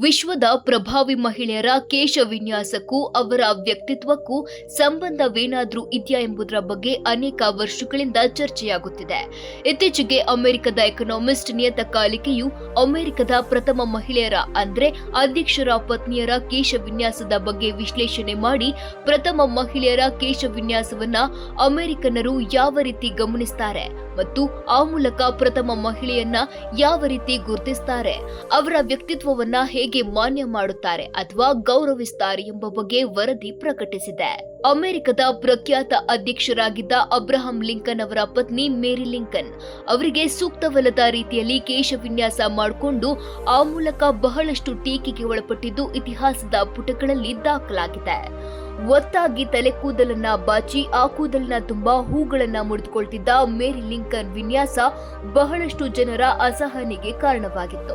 ವಿಶ್ವದ ಪ್ರಭಾವಿ ಮಹಿಳೆಯರ ಕೇಶ ವಿನ್ಯಾಸಕ್ಕೂ ಅವರ ವ್ಯಕ್ತಿತ್ವಕ್ಕೂ ಸಂಬಂಧವೇನಾದರೂ ಇದೆಯಾ ಎಂಬುದರ ಬಗ್ಗೆ ಅನೇಕ ವರ್ಷಗಳಿಂದ ಚರ್ಚೆಯಾಗುತ್ತಿದೆ. ಇತ್ತೀಚೆಗೆ ಅಮೆರಿಕದ ಎಕನಾಮಿಸ್ಟ್ ನಿಯತಕಾಲಿಕೆಯು ಅಮೆರಿಕದ ಪ್ರಥಮ ಮಹಿಳೆಯರ, ಅಂದ್ರೆ ಅಧ್ಯಕ್ಷರ ಪತ್ನಿಯರ ಕೇಶ ವಿನ್ಯಾಸದ ಬಗ್ಗೆ ವಿಶ್ಲೇಷಣೆ ಮಾಡಿ ಪ್ರಥಮ ಮಹಿಳೆಯರ ಕೇಶ ವಿನ್ಯಾಸವನ್ನ ಅಮೆರಿಕನ್ನರು ಯಾವ ರೀತಿ ಗಮನಿಸ್ತಾರೆ ಮತ್ತು ಆ ಮೂಲಕ ಪ್ರಥಮ ಮಹಿಳೆಯನ್ನ ಯಾವ ರೀತಿ ಗುರುತಿಸ್ತಾರೆ, ಅವರ ವ್ಯಕ್ತಿತ್ವವನ್ನ ಹೇಗೆ ಮಾನ್ಯ ಮಾಡುತ್ತಾರೆ ಅಥವಾ ಗೌರವಿಸ್ತಾರೆ ಎಂಬ ಬಗ್ಗೆ ವರದಿ ಪ್ರಕಟಿಸಿದೆ. ಅಮೆರಿಕದ ಪ್ರಖ್ಯಾತ ಅಧ್ಯಕ್ಷರಾಗಿದ್ದ ಅಬ್ರಹಂ ಲಿಂಕನ್ ಅವರ ಪತ್ನಿ ಮೇರಿ ಲಿಂಕನ್ ಅವರಿಗೆ ಸೂಕ್ತವಲ್ಲದ ರೀತಿಯಲ್ಲಿ ಕೇಶ ವಿನ್ಯಾಸ ಮಾಡಿಕೊಂಡು ಆ ಮೂಲಕ ಬಹಳಷ್ಟು ಟೀಕೆಗೆ ಒಳಪಟ್ಟಿದ್ದು ಇತಿಹಾಸದ ಪುಟಗಳಲ್ಲಿ ದಾಖಲಾಗಿದೆ. ಒತ್ತಾಗಿ ತಲೆ ಕೂದಲನ್ನ ಬಾಚಿ ಆ ಕೂದಲಿನ ತುಂಬಾ ಹೂಗಳನ್ನ ಮುಡಿದುಕೊಳ್ತಿದ್ದ ಮೇರಿ ಲಿಂಕನ್ ವಿನ್ಯಾಸ ಬಹಳಷ್ಟು ಜನರ ಅಸಹನೆಗೆ ಕಾರಣವಾಗಿತ್ತು.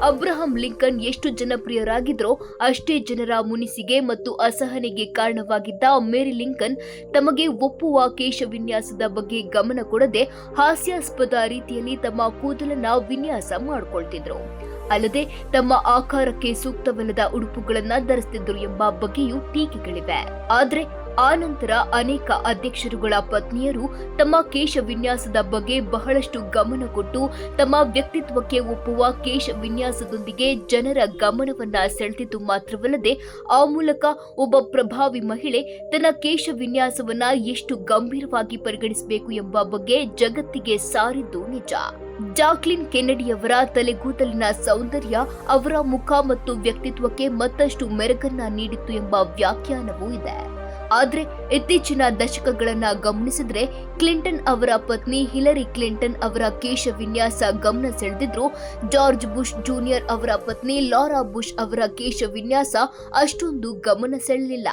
ಅಬ್ರಹಂ ಲಿಂಕನ್ ಎಷ್ಟು ಜನಪ್ರಿಯರಾಗಿದ್ರೋ ಅಷ್ಟೇ ಜನರ ಮುನಿಸಿಗೆ ಮತ್ತು ಅಸಹನೆಗೆ ಕಾರಣವಾಗಿದ್ದ ಮೇರಿ ಲಿಂಕನ್ ತಮಗೆ ಒಪ್ಪುವ ಕೇಶ ವಿನ್ಯಾಸದ ಬಗ್ಗೆ ಗಮನ ಕೊಡದೆ ಹಾಸ್ಯಾಸ್ಪದ ರೀತಿಯಲ್ಲಿ ತಮ್ಮ ಕೂದಲನ್ನ ವಿನ್ಯಾಸ ಮಾಡಿಕೊಳ್ತಿದ್ರು. ಅಲ್ಲದೆ ತಮ್ಮ ಆಕಾರಕ್ಕೆ ಸೂಕ್ತವಲ್ಲದ ಉಡುಪುಗಳನ್ನ ಧರಿಸುತ್ತಿದ್ದರು ಎಂಬ ಬಗ್ಗೆಯೂ ಟೀಕೆಗಳಿವೆ. ಆದ್ರೆ ಆ ನಂತರ ಅನೇಕ ಅಧ್ಯಕ್ಷರುಗಳ ಪತ್ನಿಯರು ತಮ್ಮ ಕೇಶ ವಿನ್ಯಾಸದ ಬಗ್ಗೆ ಬಹಳಷ್ಟು ಗಮನ ಕೊಟ್ಟು ತಮ್ಮ ವ್ಯಕ್ತಿತ್ವಕ್ಕೆ ಒಪ್ಪುವ ಕೇಶ ವಿನ್ಯಾಸದೊಂದಿಗೆ ಜನರ ಗಮನವನ್ನ ಸೆಳೆದಿದ್ದು ಮಾತ್ರವಲ್ಲದೆ, ಆ ಮೂಲಕ ಒಬ್ಬ ಪ್ರಭಾವಿ ಮಹಿಳೆ ತನ್ನ ಕೇಶ ವಿನ್ಯಾಸವನ್ನ ಎಷ್ಟು ಗಂಭೀರವಾಗಿ ಪರಿಗಣಿಸಬೇಕು ಎಂಬ ಬಗ್ಗೆ ಜಗತ್ತಿಗೆ ಸಾರಿದ್ದು ನಿಜ. ಜಾಕ್ಲಿನ್ ಕೆನಡಿಯವರ ತಲೆಗೂದಲಿನ ಸೌಂದರ್ಯ ಅವರ ಮುಖ ಮತ್ತು ವ್ಯಕ್ತಿತ್ವಕ್ಕೆ ಮತ್ತಷ್ಟು ಮೆರುಗನ್ನ ನೀಡಿತ್ತು ಎಂಬ ವ್ಯಾಖ್ಯಾನವೂ ಇದೆ. ಆದ್ರೆ ಇತ್ತೀಚಿನ ದಶಕಗಳನ್ನ ಗಮನಿಸಿದ್ರೆ ಕ್ಲಿಂಟನ್ ಅವರ ಪತ್ನಿ ಹಿಲರಿ ಕ್ಲಿಂಟನ್ ಅವರ ಕೇಶ ವಿನ್ಯಾಸ ಗಮನ ಸೆಳೆದಿದ್ರು. ಜಾರ್ಜ್ ಬುಷ್ ಜೂನಿಯರ್ ಅವರ ಪತ್ನಿ ಲಾರಾ ಬುಷ್ ಅವರ ಕೇಶ ವಿನ್ಯಾಸ ಅಷ್ಟೊಂದು ಗಮನ ಸೆಳಲಿಲ್ಲ.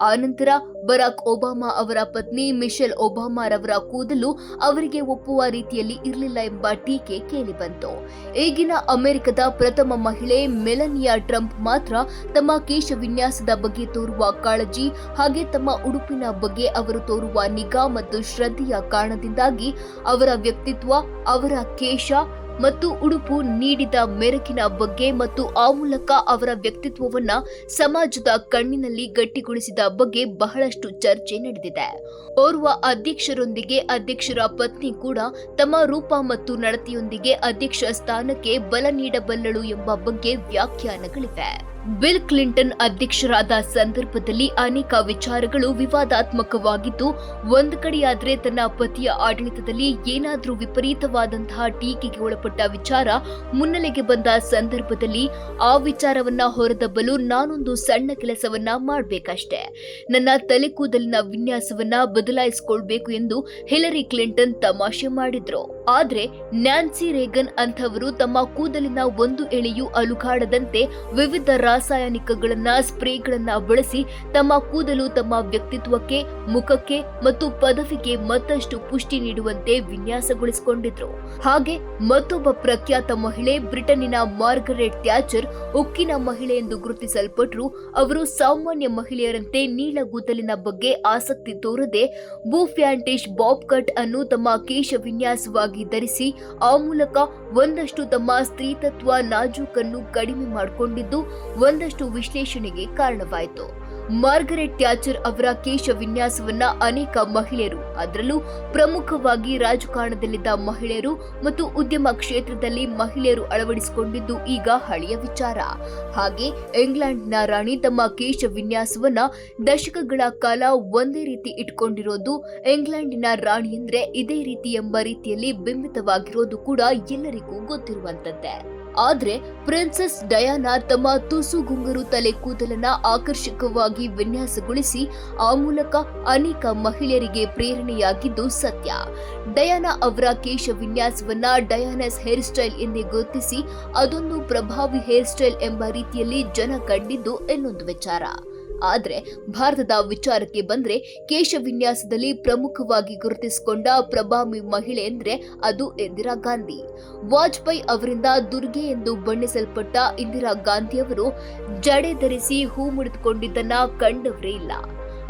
ಆನಂತರ ಬರಾಕ್ ಒಬಾಮಾ ಅವರ ಪತ್ನಿ ಮಿಶೆಲ್ ಒಬಾಮಾರವರ ಕೂದಲು ಅವರಿಗೆ ಒಪ್ಪುವ ರೀತಿಯಲ್ಲಿ ಇರಲಿಲ್ಲ ಎಂಬ ಟೀಕೆ ಕೇಳಿಬಂತು. ಈಗಿನ ಅಮೆರಿಕದ ಪ್ರಥಮ ಮಹಿಳೆ ಮೆಲನಿಯಾ ಟ್ರಂಪ್ ಮಾತ್ರ ತಮ್ಮ ಕೇಶ ವಿನ್ಯಾಸದ ಬಗ್ಗೆ ತೋರುವ ಕಾಳಜಿ ಹಾಗೆ ತಮ್ಮ ಉಡುಪಿನ ಬಗ್ಗೆ ಅವರು ತೋರುವ ನಿಗಾ ಮತ್ತು ಶ್ರದ್ಧೆಯ ಕಾರಣದಿಂದಾಗಿ ಅವರ ವ್ಯಕ್ತಿತ್ವ, ಅವರ ಕೇಶ ಮತ್ತು ಉಡುಪು ನೀಡಿದ ಮೆರುಗಿನ ಬಗ್ಗೆ ಮತ್ತು ಆ ಮೂಲಕ ಅವರ ವ್ಯಕ್ತಿತ್ವವನ್ನ ಸಮಾಜದ ಕಣ್ಣಿನಲ್ಲಿ ಗಟ್ಟಿಗೊಳಿಸಿದ ಬಗ್ಗೆ ಬಹಳಷ್ಟು ಚರ್ಚೆ ನಡೆದಿದೆ. ಓರ್ವ ಅಧ್ಯಕ್ಷರೊಂದಿಗೆ ಅಧ್ಯಕ್ಷರ ಪತ್ನಿ ಕೂಡ ತಮ್ಮ ರೂಪ ಮತ್ತು ನಡತೆಯೊಂದಿಗೆ ಅಧ್ಯಕ್ಷ ಸ್ಥಾನಕ್ಕೆ ಬಲ ನೀಡಬಲ್ಲಳು ಎಂಬ ಬಗ್ಗೆ ವ್ಯಾಖ್ಯಾನಗಳಿವೆ. ಬಿಲ್ ಕ್ಲಿಂಟನ್ ಅಧ್ಯಕ್ಷರಾದ ಸಂದರ್ಭದಲ್ಲಿ ಅನೇಕ ವಿಚಾರಗಳು ವಿವಾದಾತ್ಮಕವಾಗಿದ್ದು, ಒಂದು ಕಡೆಯಾದರೆ ತನ್ನ ಪತಿಯ ಆಡಳಿತದಲ್ಲಿ ಏನಾದರೂ ವಿಪರೀತವಾದಂತಹ ಟೀಕೆಗೆ ಒಳಪಟ್ಟ ವಿಚಾರ ಮುನ್ನೆಲೆಗೆ ಬಂದ ಸಂದರ್ಭದಲ್ಲಿ ಆ ವಿಚಾರವನ್ನ ಹೊರದಬ್ಬಲು ನಾನೊಂದು ಸಣ್ಣ ಕೆಲಸವನ್ನ ಮಾಡಬೇಕಷ್ಟೆ. ನನ್ನ ತಲೆ ಕೂದಲಿನ ವಿನ್ಯಾಸವನ್ನ ಬದಲಾಯಿಸಿಕೊಳ್ಬೇಕು ಎಂದು ಹಿಲರಿ ಕ್ಲಿಂಟನ್ ತಮಾಷೆ ಮಾಡಿದ್ರು. ಆದರೆ ನ್ಯಾನ್ಸಿ ರೇಗನ್ ಅಂಥವರು ತಮ್ಮ ಕೂದಲಿನ ಒಂದು ಎಳೆಯು ಅಲುಗಾಡದಂತೆ ವಿವಿಧ ರಾಸಾಯನಿಕಗಳನ್ನ, ಸ್ಪ್ರೇಗಳನ್ನ ಬಳಸಿ ತಮ್ಮ ಕೂದಲು, ತಮ್ಮ ವ್ಯಕ್ತಿತ್ವಕ್ಕೆ, ಮುಖಕ್ಕೆ ಮತ್ತು ಪದವಿಗೆ ಮತ್ತಷ್ಟು ಪುಷ್ಟಿ ನೀಡುವಂತೆ ವಿನ್ಯಾಸಗೊಳಿಸಿಕೊಂಡಿದ್ರು. ಹಾಗೆ ಮತ್ತೊಬ್ಬ ಪ್ರಖ್ಯಾತ ಮಹಿಳೆ ಬ್ರಿಟನ್ನಿನ ಮಾರ್ಗರೆಟ್ ಥ್ಯಾಚರ್ ಉಕ್ಕಿನ ಮಹಿಳೆ ಎಂದು ಗುರುತಿಸಲ್ಪಟ್ಟರು ಅವರು ಸಾಮಾನ್ಯ ಮಹಿಳೆಯರಂತೆ ನೀಳ ಕೂದಲಿನ ಬಗ್ಗೆ ಆಸಕ್ತಿ ತೋರದೆ ಬೂ ಫ್ಯಾಂಟೇಶ್ ಬಾಬ್ ಕಟ್ ಅನ್ನು ತಮ್ಮ ಕೇಶ ವಿನ್ಯಾಸವಾಗಿ ಧರಿಸಿ, ಆ ಮೂಲಕ ಒಂದಷ್ಟು ತಮ್ಮ ಸ್ತ್ರೀತತ್ವ ನಾಜೂಕನ್ನು ಕಡಿಮೆ ಮಾಡಿಕೊಂಡಿದ್ದು ಒಂದಷ್ಟು ವಿಶ್ಲೇಷಣೆಗೆ ಕಾರಣವಾಯಿತು. ಮಾರ್ಗರೆಟ್ ಟ್ಯಾಚರ್ ಅವರ ಕೇಶ ವಿನ್ಯಾಸವನ್ನ ಅನೇಕ ಮಹಿಳೆಯರು ಅದರಲ್ಲೂ ಪ್ರಮುಖವಾಗಿ ರಾಜಕಾರಣದಲ್ಲಿದ್ದ ಮಹಿಳೆಯರು ಮತ್ತು ಉದ್ಯಮ ಕ್ಷೇತ್ರದಲ್ಲಿ ಮಹಿಳೆಯರು ಅಳವಡಿಸಿಕೊಂಡಿದ್ದು ಈಗ ಹಳೆಯ ವಿಚಾರ. ಹಾಗೆ ಇಂಗ್ಲೆಂಡ್ನ ರಾಣಿ ತಮ್ಮ ಕೇಶ ವಿನ್ಯಾಸವನ್ನ ದಶಕಗಳ ಕಾಲ ಒಂದೇ ರೀತಿ ಇಟ್ಕೊಂಡಿರೋದು, ಇಂಗ್ಲೆಂಡಿನ ರಾಣಿ ಅಂದ್ರೆ ಇದೇ ರೀತಿ ಎಂಬ ರೀತಿಯಲ್ಲಿ ಬಿಂಬಿತವಾಗಿರೋದು ಕೂಡ ಎಲ್ಲರಿಗೂ ಗೊತ್ತಿರುವಂತದ್ದೇ. ಆದ್ರೆ ಪ್ರಿನ್ಸೆಸ್ ಡಯಾನಾ ತಮ್ಮ ತುಸು ಗುಂಗರು ತಲೆ ಕೂದಲನ್ನ ಆಕರ್ಷಕವಾಗಿ ವಿನ್ಯಾಸಗೊಳಿಸಿ, ಆ ಮೂಲಕ ಅನೇಕ ಮಹಿಳೆಯರಿಗೆ ಪ್ರೇರಣೆಯಾಗಿದ್ದು ಸತ್ಯ. ಡಯಾನಾ ಅವರ ಕೇಶ ವಿನ್ಯಾಸವನ್ನ ಡಯಾನಸ್ ಹೇರ್ ಸ್ಟೈಲ್ ಎಂದೇ ಗುರುತಿಸಿ, ಅದೊಂದು ಪ್ರಭಾವಿ ಹೇರ್ ಸ್ಟೈಲ್ ಎಂಬ ರೀತಿಯಲ್ಲಿ ಜನ ಕಂಡಿದ್ದು ಇನ್ನೊಂದು ವಿಚಾರ. ಆದರೆ, ಭಾರತದ ವಿಚಾರಕ್ಕೆ ಬಂದ್ರೆ ಕೇಶ ವಿನ್ಯಾಸದಲ್ಲಿ ಪ್ರಮುಖವಾಗಿ ಗುರುತಿಸಿಕೊಂಡ ಪ್ರಭಾವಿ ಮಹಿಳೆ ಎಂದ್ರೆ ಅದು ಇಂದಿರಾ ಗಾಂಧಿ. ವಾಜಪೇಯಿ ಅವರಿಂದ ದುರ್ಗೆ ಎಂದು ಬಣ್ಣಿಸಲ್ಪಟ್ಟ ಇಂದಿರಾ ಗಾಂಧಿ ಅವರು ಜಡೆ ಧರಿಸಿ ಹೂ ಮುಡಿದುಕೊಂಡಿದ್ದನ್ನ ಕಂಡವರೇ ಇಲ್ಲ.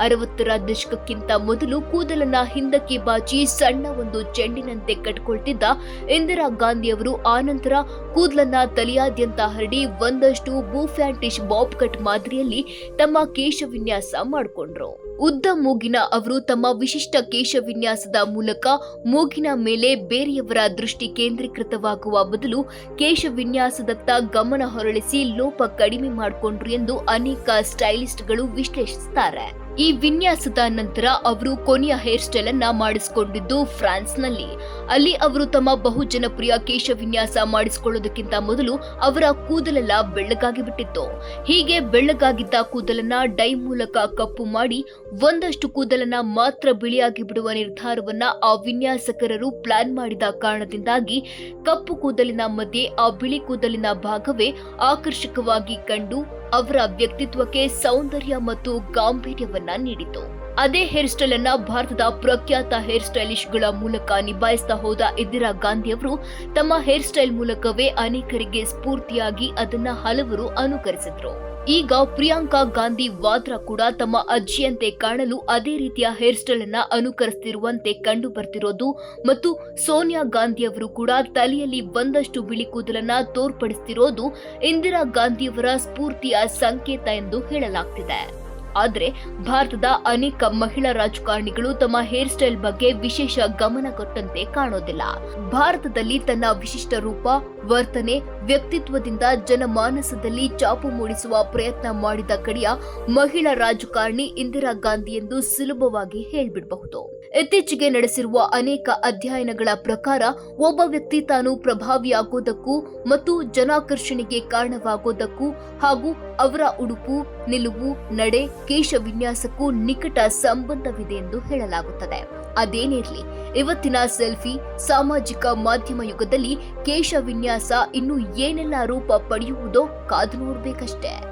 ಅರವತ್ತರ ದಶಕಕ್ಕಿಂತ ಮೊದಲು ಕೂದಲನ್ನ ಹಿಂದಕ್ಕೆ ಬಾಚಿ ಸಣ್ಣ ಒಂದು ಚೆಂಡಿನಂತೆ ಕಟ್ಕೊಳ್ತಿದ್ದ ಇಂದಿರಾ ಗಾಂಧಿಯವರು ಆನಂತರ ಕೂದಲನ್ನ ತಲೆಯಾದ್ಯಂತ ಹರಡಿ ಒಂದಷ್ಟು ಬೂಫ್ಯಾಂಟಿಶ್ ಬಾಬ್ ಕಟ್ ಮಾದರಿಯಲ್ಲಿ ತಮ್ಮ ಕೇಶ ವಿನ್ಯಾಸ ಮಾಡಿಕೊಂಡ್ರು. ಉದ್ದ ಮೂಗಿನ ಅವರು ತಮ್ಮ ವಿಶಿಷ್ಟ ಕೇಶ ವಿನ್ಯಾಸದ ಮೂಲಕ ಮೂಗಿನ ಮೇಲೆ ಬೇರೆಯವರ ದೃಷ್ಟಿ ಕೇಂದ್ರೀಕೃತವಾಗುವ ಬದಲು ಕೇಶ ವಿನ್ಯಾಸದತ್ತ ಗಮನ ಹೊರಳಿಸಿ ಲೋಪ ಕಡಿಮೆ ಮಾಡಿಕೊಂಡ್ರು ಎಂದು ಅನೇಕ ಸ್ಟೈಲಿಸ್ಟ್ಗಳು ವಿಶ್ಲೇಷಿಸುತ್ತಾರೆ ಈ ವಿನ್ಯಾಸದ ನಂತರ ಅವರು ಕೊನೆಯ ಹೇರ್ ಸ್ಟೈಲ್ ಅನ್ನ ಮಾಡಿಸಿಕೊಂಡಿದ್ದು ಫ್ರಾನ್ಸ್ನಲ್ಲಿ. ಅಲ್ಲಿ ಅವರು ತಮ್ಮ ಬಹು ಜನಪ್ರಿಯ ಕೇಶ ವಿನ್ಯಾಸ ಮಾಡಿಸಿಕೊಳ್ಳೋದಕ್ಕಿಂತ ಮೊದಲು ಅವರ ಕೂದಲೆಲ್ಲ ಬೆಳ್ಳಗಾಗಿ ಬಿಟ್ಟಿತ್ತು. ಹೀಗೆ ಬೆಳ್ಳಗಾಗಿದ್ದ ಕೂದಲನ್ನ ಡೈ ಮೂಲಕ ಕಪ್ಪು ಮಾಡಿ ಒಂದಷ್ಟು ಕೂದಲನ್ನ ಮಾತ್ರ ಬಿಳಿಯಾಗಿ ಬಿಡುವ ನಿರ್ಧಾರವನ್ನ ಆ ವಿನ್ಯಾಸಕರರು ಪ್ಲಾನ್ ಮಾಡಿದ ಕಾರಣದಿಂದಾಗಿ ಕಪ್ಪು ಕೂದಲಿನ ಮಧ್ಯೆ ಆ ಬಿಳಿ ಕೂದಲಿನ ಭಾಗವೇ ಆಕರ್ಷಕವಾಗಿ ಕಂಡು ಅವರ ವ್ಯಕ್ತಿತ್ವಕ್ಕೆ ಸೌಂದರ್ಯ ಮತ್ತು ಗಾಂಭೀರ್ಯವನ್ನ ನೀಡಿತು. ಅದೇ ಹೇರ್ ಸ್ಟೈಲ್ ಅನ್ನ ಭಾರತದ ಪ್ರಖ್ಯಾತ ಹೇರ್ ಸ್ಟೈಲಿಶ್ಗಳ ಮೂಲಕ ನಿಭಾಯಿಸ್ತಾ ಹೋದ ಇಂದಿರಾ ಗಾಂಧಿ ಅವರು ತಮ್ಮ ಹೇರ್ ಸ್ಟೈಲ್ ಮೂಲಕವೇ ಅನೇಕರಿಗೆ ಸ್ಫೂರ್ತಿಯಾಗಿ ಅದನ್ನ ಹಲವರು ಅನುಕರಿಸಿದ್ರು. ಈಗ ಪ್ರಿಯಾಂಕಾ ಗಾಂಧಿ ವಾದ್ರಾ ಕೂಡ ತಮ್ಮ ಅಜ್ಜಿಯಂತೆ ಕಾಣಲು ಅದೇ ರೀತಿಯ ಹೇರ್ ಸ್ಟೈಲ್ ಅನ್ನ ಅನುಕರಿಸ್ತಿರುವಂತೆ ಕಂಡು ಬರ್ತಿರೋದು ಮತ್ತು ಸೋನಿಯಾ ಗಾಂಧಿ ಅವರು ಕೂಡ ತಲೆಯಲ್ಲಿ ಒಂದಷ್ಟು ಬಿಳಿ ಕೂದಲನ್ನ ತೋರ್ಪಡಿಸ್ತಿರೋದು ಇಂದಿರಾ ಗಾಂಧಿಯವರ ಸ್ಫೂರ್ತಿಯ ಸಂಕೇತ ಎಂದು ಹೇಳಲಾಗ್ತಿದೆ. ಆದರೆ ಭಾರತದ ಅನೇಕ ಮಹಿಳಾ ರಾಜಕಾರಣಿಗಳು ತಮ್ಮ ಹೇರ್ ಸ್ಟೈಲ್ ಬಗ್ಗೆ ವಿಶೇಷ ಗಮನ ಕೊಟ್ಟಂತೆ ಕಾಣೋದಿಲ್ಲ. ಭಾರತದಲ್ಲಿ ತನ್ನ ವಿಶಿಷ್ಟ ರೂಪ, ವರ್ತನೆ, ವ್ಯಕ್ತಿತ್ವದಿಂದ ಜನಮಾನಸದಲ್ಲಿ ಚಾಪು ಮೂಡಿಸುವ ಪ್ರಯತ್ನ ಮಾಡಿದ ಕಡೆಯ ಮಹಿಳಾ ರಾಜಕಾರಣಿ ಇಂದಿರಾ ಗಾಂಧಿ ಎಂದು ಸುಲಭವಾಗಿ ಹೇಳ್ಬಿಡಬಹುದು. ಇತ್ತೀಚೆಗೆ ನಡೆಸಿರುವ ಅನೇಕ ಅಧ್ಯಯನಗಳ ಪ್ರಕಾರ ಒಬ್ಬ ವ್ಯಕ್ತಿ ತಾನು ಪ್ರಭಾವಿಯಾಗೋದಕ್ಕೂ ಮತ್ತು ಜನಾಕರ್ಷಣೆಗೆ ಕಾರಣವಾಗೋದಕ್ಕೂ ಹಾಗೂ ಅವರ ಉಡುಪು, ನಿಲುವು, ನಡೆ, ಕೇಶ ವಿನ್ಯಾಸಕ್ಕೂ ನಿಕಟ ಸಂಬಂಧವಿದೆ ಎಂದು ಹೇಳಲಾಗುತ್ತದೆ. ಅದೇನಿರಲಿ, ಇವತ್ತಿನ ಸೆಲ್ಫಿ ಸಾಮಾಜಿಕ ಮಾಧ್ಯಮ ಯುಗದಲ್ಲಿ ಕೇಶ ವಿನ್ಯಾಸ ಇನ್ನು ಏನೆಲ್ಲ ರೂಪ ಪಡೆಯುವುದೋ ಕಾದು ನೋಡಬೇಕಷ್ಟೇ.